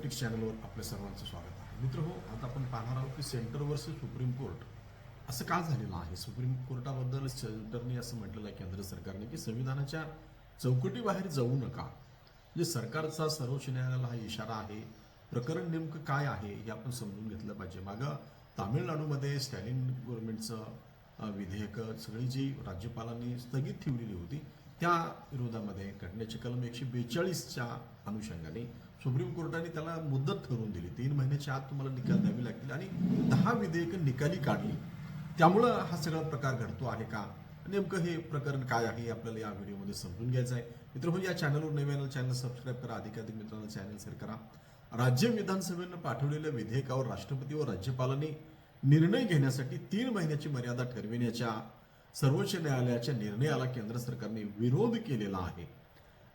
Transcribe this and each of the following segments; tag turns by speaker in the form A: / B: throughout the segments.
A: Politics चॅनलवर आपल्या सर्वांचं स्वागत आहे. मित्र हो आता आपण पाहणार आहोत की सेंटर वर्सेस सुप्रीम कोर्ट असं का झालेलं आहे? सुप्रीम कोर्टाबद्दल सेंटरने असं म्हटलेलं आहे केंद्र सरकारने की संविधानाच्या चौकटीबाहेर जाऊ नका. म्हणजे सरकारचा सर्वोच्च न्यायालयाला हा इशारा आहे प्रकरण नेमकं काय आहे हे आपण समजून घेतलं पाहिजे. मागं तामिळनाडूमध्ये स्टॅलिन गव्हर्नमेंटचं विधेयक विधेयकं सगळी जी राज्यपालांनी स्थगित ठेवलेली होती त्या विरोधामध्ये घटनेचे कलम एकशे बेचाळीसच्या अनुषंगाने सुप्रीम कोर्टाने त्याला मुदत ठरवून दिली. तीन महिन्याच्या आत तुम्हाला निकाल द्यावे लागतील. आणि दहा विधेयकं निकाली काढली. त्यामुळं हा सगळा प्रकार घडतो आहे का? नेमकं हे प्रकरण काय आहे आपल्याला या व्हिडिओमध्ये समजून घ्यायचं आहे. मित्र या चॅनलवर नव्यानं चॅनल सबस्क्राईब करा. अधिकाधिक मित्रांना चॅनल शेअर करा. राज्य विधानसभेनं पाठवलेल्या विधेयकावर राष्ट्रपती व राज्यपालांनी निर्णय घेण्यासाठी तीन महिन्याची मर्यादा ठरविण्याच्या सर्वोच्च न्यायालयाच्या निर्णयाला केंद्र सरकारने विरोध केलेला आहे.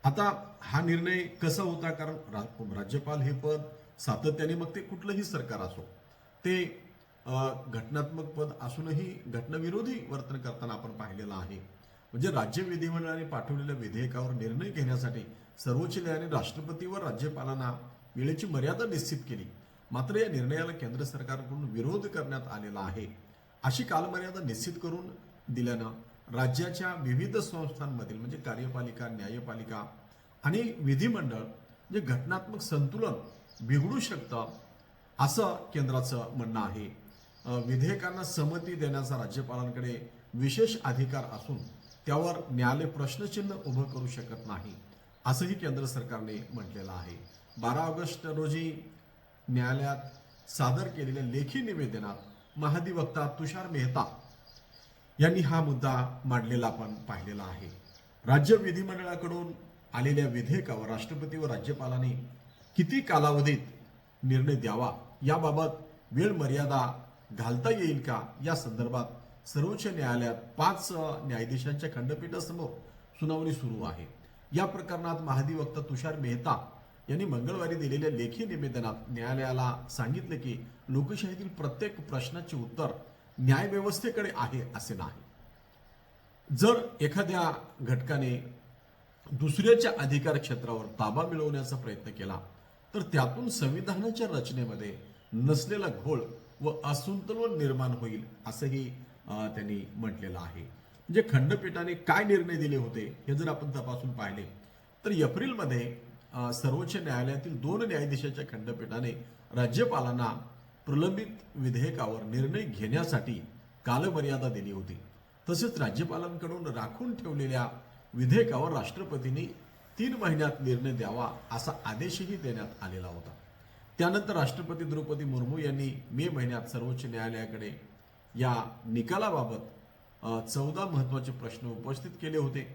A: आता हा निर्णय कसा होता? कारण राज्यपाल हे पद सातत्याने मग ते कुठलंही सरकार असो ते घटनात्मक पद असूनही घटनाविरोधी वर्तन करताना आपण पाहिलेलं आहे. म्हणजे राज्य विधिमंडळाने पाठवलेल्या विधेयकावर निर्णय घेण्यासाठी सर्वोच्च न्यायालयाने राष्ट्रपती व राज्यपालांना वेळेची मर्यादा निश्चित केली. मात्र या निर्णयाला केंद्र सरकारकडून विरोध करण्यात आलेला आहे. अशी कालमर्यादा निश्चित करून दिल्यानं राज्याच्या विविध संस्थांमधील म्हणजे कार्यपालिका न्यायपालिका आणि विधिमंडळ जे घटनात्मक संतुलन बिघडू शकतं असं केंद्राचं म्हणणं आहे. विधेयकांना संमती देण्याचा राज्यपालांकडे विशेष अधिकार असून त्यावर न्यायालय प्रश्नचिन्ह उभं करू शकत नाही असंही केंद्र सरकारने म्हटलेलं आहे. बारा ऑगस्ट रोजी न्यायालयात सादर केलेल्या लेखी निवेदनात महाधिवक्ता तुषार मेहता यांनी हा मुद्दा मांडलेला आपण पाहिलेला आहे. राज्य विधिमंडळाकडून आलेल्या विधेयकावर राष्ट्रपती व राज्यपालांनी किती कालावधीत निर्णय द्यावा याबाबत वेळ मर्यादा घालता येईल का या संदर्भात सर्वोच्च न्यायालयात पाच न्यायाधीशांच्या खंडपीठासमोर सुनावणी सुरू आहे. या प्रकरणात महाधिवक्ता तुषार मेहता यांनी मंगळवारी दिलेल्या लेखी निवेदनात न्यायालयाला सांगितले की लोकशाहीतील प्रत्येक प्रश्नाचे उत्तर न्यायव्यवस्थेकडे आहे असे नाही. जर एखाद्या घटकाने दुसऱ्याच्या अधिकार क्षेत्रावर ताबा मिळवण्याचा प्रयत्न केला तर त्यातून संविधानाच्या रचनेमध्ये नसलेला घोळ व असंतुलन निर्माण होईल असंही त्यांनी म्हटलेलं आहे. म्हणजे खंडपीठाने काय निर्णय दिले होते हे जर आपण तपासून पाहिले तर एप्रिलमध्ये सर्वोच्च न्यायालयातील दोन न्यायाधीशाच्या खंडपीठाने राज्यपालांना प्रलंबित विधेयकावर निर्णय घेण्यासाठी कालमर्यादा दिली होती. तसेच राज्यपालांकडून राखून ठेवलेल्या विधेयकावर राष्ट्रपतींनी तीन महिन्यात निर्णय द्यावा असा आदेशही देण्यात आलेला होता. त्यानंतर राष्ट्रपती द्रौपदी मुर्मू यांनी मे महिन्यात सर्वोच्च न्यायालयाकडे या निकालाबाबत चौदा महत्त्वाचे प्रश्न उपस्थित केले होते.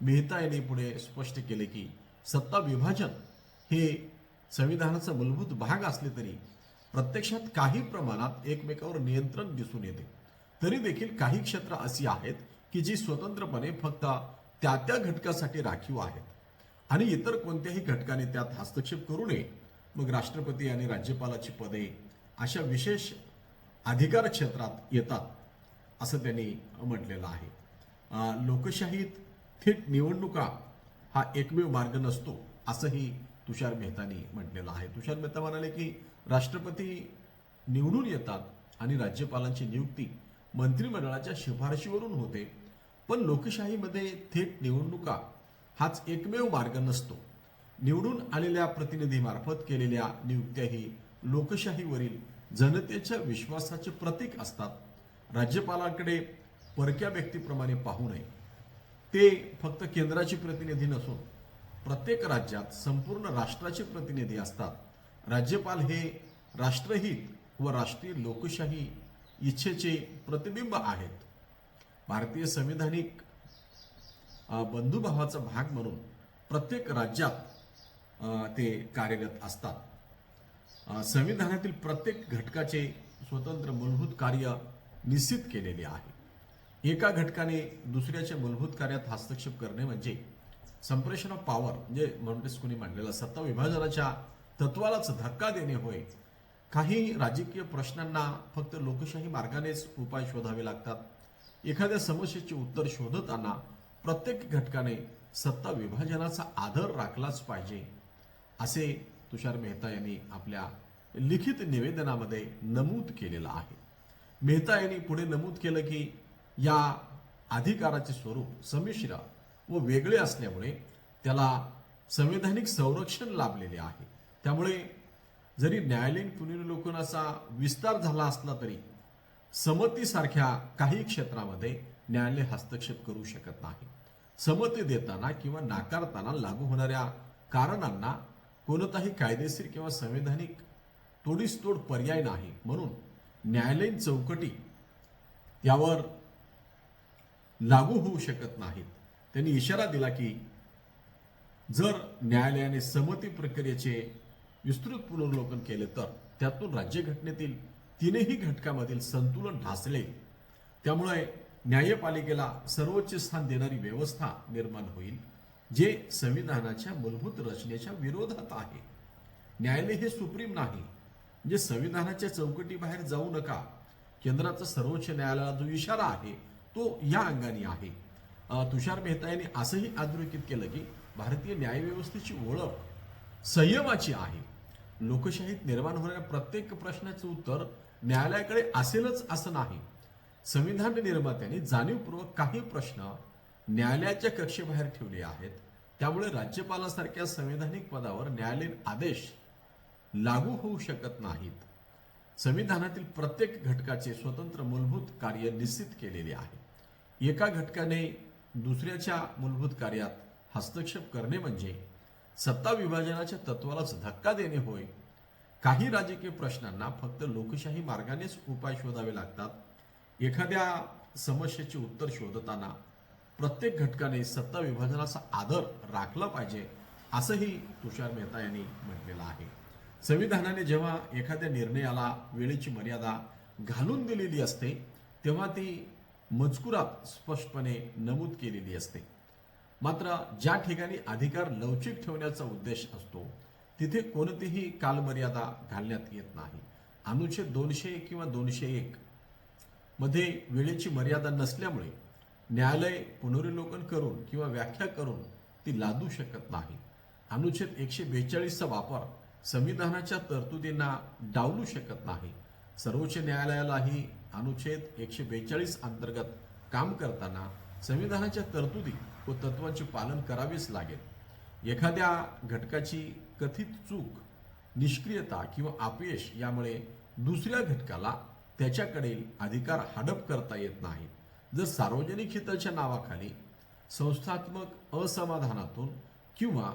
A: मेहता यांनी पुढे स्पष्ट केले की सत्ता विभाजन हे संविधानाचा मूलभूत भाग असले तरी प्रत्यक्षात काही प्रमाणात एकमेकावर नियंत्रण दिसून येते. तरी देखील काही क्षेत्र अशी आहेत की जी स्वतंत्रपणे फक्त त्या त्या घटकासाठी राखीव आहेत. आणि इतर कोणत्याही घटकाने त्यात हस्तक्षेप करू नये. मग राष्ट्रपती आणि राज्यपालाची पदे अशा विशेष अधिकार क्षेत्रात येतात असं त्यांनी म्हटलेलं आहे. लोकशाहीत थेट निवडणुका हा एकमेव मार्ग नसतो असंही तुषार मेहतानी म्हटलेलं आहे. तुषार मेहता म्हणाले की राष्ट्रपती निवडून येतात आणि राज्यपालांची नियुक्ती मंत्रिमंडळाच्या शिफारशीवरून होते. पण लोकशाहीमध्ये थेट निवडणुका हाच एकमेव मार्ग नसतो. निवडून आलेल्या प्रतिनिधीमार्फत केलेल्या नियुक्त्याही लोकशाहीवरील जनतेच्या विश्वासाचे प्रतीक असतात. राज्यपालांकडे परक्या व्यक्तीप्रमाणे पाहू नये. ते फक्त केंद्राचे प्रतिनिधी नसून प्रत्येक राज्यात संपूर्ण राष्ट्राचे प्रतिनिधी असतात. राज्यपाल हे राष्ट्रहित व राष्ट्रीय लोकशाही इच्छेचे प्रतिबिंब आहेत. भारतीय संविधानिक बंधुभावाचा भाग म्हणून प्रत्येक राज्यात ते कार्यरत असतात. संविधानातील प्रत्येक घटकाचे स्वतंत्र मूलभूत कार्य निश्चित केलेले आहे. एका घटकाने दुसऱ्याच्या मूलभूत कार्यात हस्तक्षेप करणे म्हणजे संप्रेषण ऑफ पॉवर म्हणजे कोणी मांडलेला सत्ता विभाजनाच्या तत्वालाच धक्का देणे होय. काही राजकीय प्रश्नांना फक्त लोकशाही मार्गानेच उपाय शोधावे लागतात. एखाद्या समस्येचे उत्तर शोधताना प्रत्येक घटकाने सत्ता विभाजनाचा आदर राखलाच पाहिजे. असे तुषार मेहता यांनी आपल्या लिखित निवेदनामध्ये नमूद केलेलं आहे. मेहता यांनी पुढे नमूद केलं की या अधिकाराचे स्वरूप संमिश्र व वेगळे असल्यामुळे त्याला संवैधानिक संरक्षण लाभलेले आहे. त्यामुळे जरी न्यायालयीन पुनर्लोकनाचा विस्तार झाला असला तरी समतीसारख्या काही क्षेत्रामध्ये न्यायालय हस्तक्षेप करू शकत नाही. समती देताना किंवा नाकारताना लागू होणाऱ्या कारणांना कोणताही कायदेशीर किंवा संवैधानिक तोडीसतोड पर्याय नाही. म्हणून न्यायालयीन चौकटी त्यावर लागू होऊ शकत नाहीत. त्यांनी इशारा दिला की जर न्यायालयाने समती प्रक्रियेचे विस्तृत पुनर्वलोकन केले तर त्यातून राज्यघटनेतील तीनही घटकामधील संतुलन ढासले. त्यामुळे न्यायपालिकेला सर्वोच्च स्थान देणारी व्यवस्था निर्माण होईल जे संविधानाच्या मूलभूत रचनेच्या विरोधात आहे. न्यायालय हे सुप्रीम नाही म्हणजे संविधानाच्या चौकटीबाहेर जाऊ नका. केंद्राचा सर्वोच्च न्यायालयाला जो इशारा आहे तो या अंगाने आहे. तुषार मेहता यांनी असंही अधोरेखित केलं की भारतीय न्यायव्यवस्थेची ओळख संयमाची आहे. लोकशाहीत निर्माण होणाऱ्या प्रत्येक प्रश्नाचं उत्तर न्यायालयाकडे असेलच असं नाही. संविधान निर्मात्यांनी जाणीवपूर्वक काही प्रश्न न्यायालयाच्या कक्षेबाहेर ठेवले आहेत. त्यामुळे राज्यपालासारख्या संवैधानिक पदावर न्यायालयीन आदेश लागू होऊ शकत नाहीत. संविधानातील प्रत्येक घटकाचे स्वतंत्र मूलभूत कार्य निश्चित केलेले आहे. एका घटकाने दुसऱ्याच्या मूलभूत कार्यात हस्तक्षेप करणे म्हणजे सत्ता विभाजनाच्या तत्वालाच धक्का देणे होय. काही राजकीय प्रश्नांना फक्त लोकशाही मार्गानेच उपाय शोधावे लागतात. एखाद्या समस्येचे उत्तर शोधताना प्रत्येक घटकाने सत्ता विभाजनाचा आदर राखला पाहिजे असंही तुषार मेहता यांनी म्हटलेलं आहे. संविधानाने जेव्हा एखाद्या निर्णयाला वेळेची मर्यादा घालून दिलेली असते तेव्हा ती मजकुरात स्पष्टपणे नमूद केलेली असते. मात्र ज्या ठिकाणी अधिकार लवचिक ठेवण्याचा उद्देश असतो तिथे कोणतीही कालमर्यादा घालण्यात येत नाही. अनुच्छेद दोनशे किंवा दोनशे एक मध्ये वेळेची मर्यादा नसल्यामुळे न्यायालय पुनर्विलोकन करून किंवा व्याख्या करून ती लादू शकत नाही. अनुच्छेद एकशे बेचाळीसचा वापर संविधानाच्या तरतुदींना डावलू शकत नाही. सर्वोच्च न्यायालयालाही अनुच्छेद एकशे बेचाळीस अंतर्गत काम करताना संविधानाच्या तरतुदी व तत्वांचे पालन करावेच लागेल. एखाद्या घटकाची कथित चूक निष्क्रियता किंवा अपयश यामुळे दुसऱ्या घटकाला त्याच्याकडील अधिकार हडप करता येत नाही. जर सार्वजनिक हिताच्या नावाखाली संस्थात्मक असमाधानातून किंवा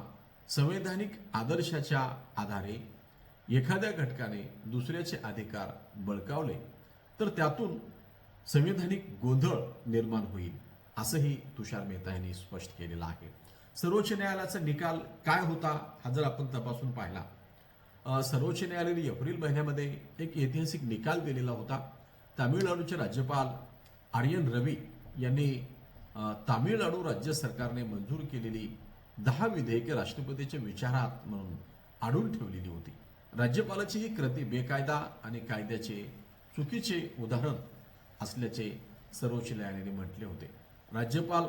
A: संवैधानिक आदर्शाच्या आधारे एखाद्या घटकाने दुसऱ्याचे अधिकार बळकावले तर त्यातून संवैधानिक गोंधळ निर्माण होईल. असंही तुषार मेहता यांनी स्पष्ट केलेलं आहे. सर्वोच्च न्यायालयाचा निकाल काय होता हा जर आपण तपासून पाहिला सर्वोच्च न्यायालयाने एप्रिल महिन्यामध्ये एक ऐतिहासिक निकाल दिलेला होता. तामिळनाडूचे राज्यपाल आर्यन रवी यांनी तामिळनाडू राज्य सरकारने मंजूर केलेली दहा विधेयके राष्ट्रपतीच्या विचारात म्हणून आणून ठेवलेली होती. राज्यपालाची ही कृती बेकायदा आणि कायद्याचे चुकीचे उदाहरण असल्याचे सर्वोच्च न्यायालयाने म्हटले होते. राज्यपाल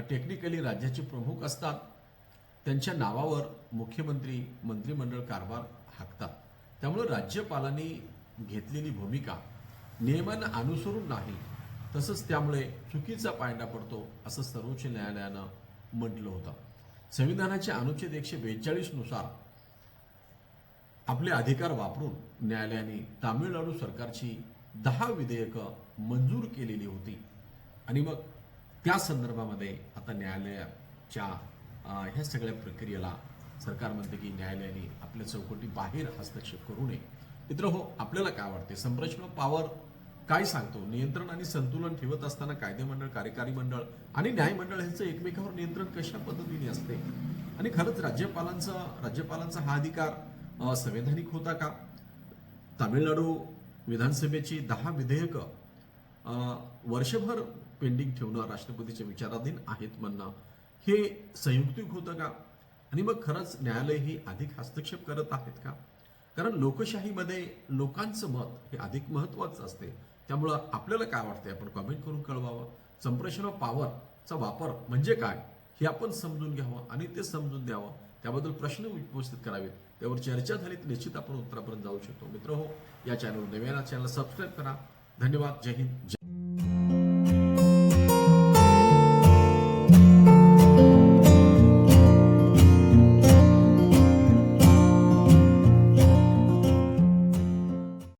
A: टेक्निकली राज्याचे प्रमुख असतात. त्यांच्या नावावर मुख्यमंत्री मंत्रिमंडळ कारभार हाकतात. त्यामुळे राज्यपालांनी घेतलेली भूमिका नियमांना अनुसरून नाही तसंच त्यामुळे चुकीचा पायंडा पडतो असं सर्वोच्च न्यायालयानं म्हटलं होतं. संविधानाच्या अनुच्छेद एकशे बेचाळीसनुसार आपले अधिकार वापरून न्यायालयाने तामिळनाडू सरकारची दहा विधेयकं मंजूर केलेली होती. आणि मग त्या संदर्भामध्ये आता न्यायालयाच्या ह्या सगळ्या प्रक्रियेला सरकार म्हणते की न्यायालयाने आपल्या चौकटी बाहेर हस्तक्षेप करू नये. मित्र हो आपल्याला काय वाटते? संरचना पॉवर काय सांगतो? नियंत्रण आणि संतुलन ठेवत असताना कायदेमंडळ कार्यकारी मंडळ आणि न्यायमंडळ ह्यांचं एकमेकावर नियंत्रण कशा पद्धतीने असते? आणि खरंच राज्यपालांचा राज्यपालांचा हा अधिकार संवैधानिक होता का? तामिळनाडू विधानसभेची दहा विधेयकं वर्षभर पेंडिंग ठेवणं राष्ट्रपतीच्या विचाराधीन आहेत म्हणणं हे संयुक्तिक होतं का? आणि मग खरंच न्यायालय ही अधिक हस्तक्षेप करत आहेत का? कारण लोकशाहीमध्ये लोकांचं मत हे अधिक महत्वाचं असते. त्यामुळं आपल्याला काय वाटतंय? आपण कमेंट करून कळवावं. संप्रेषण पॉवरचा वापर म्हणजे काय? हे आपण समजून घ्यावं आणि ते समजून द्यावं. त्याबद्दल प्रश्न उपस्थित करावेत. त्यावर चर्चा झाली तर निश्चित आपण उत्तरापर्यंत जाऊ शकतो. मित्र हो या चॅनल नव्याला चॅनल सबस्क्राईब करा. धन्यवाद. जय हिंद. जय